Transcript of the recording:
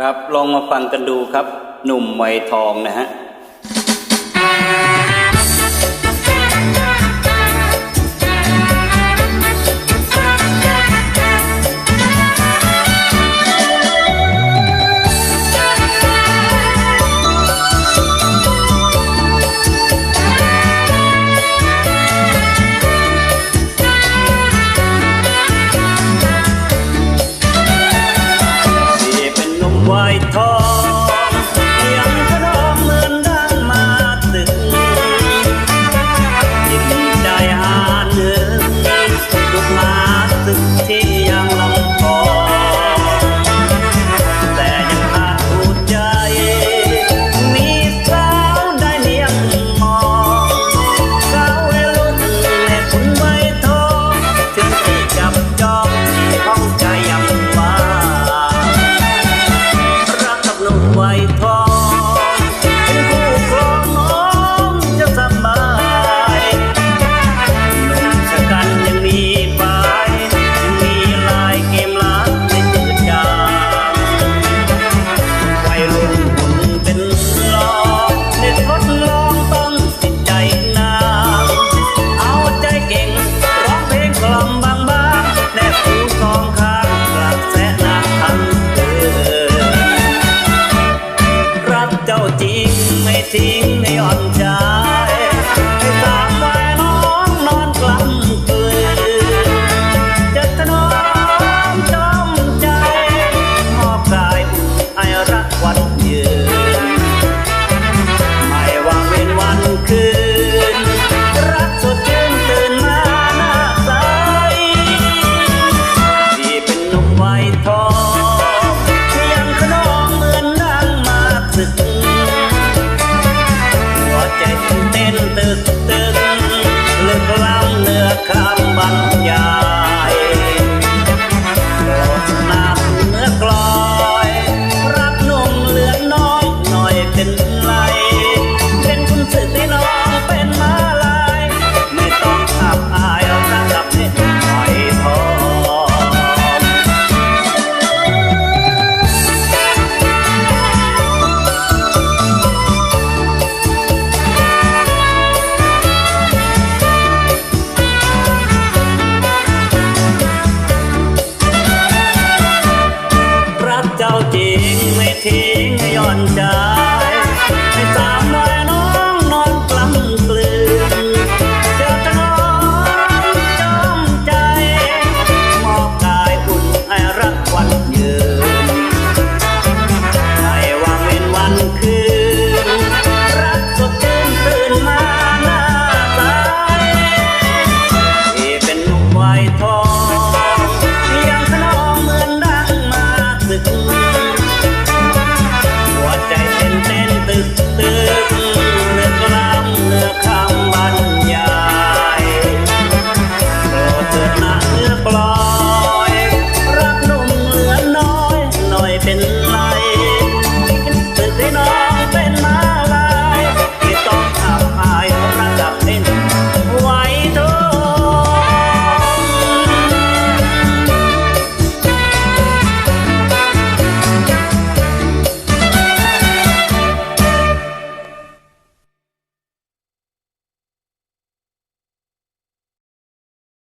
ครับลองมาฟังกันดูครับ หนุ่มไวยทองนะฮะ day. ไม่ทิ้งในอ่อนใจ light. 不啦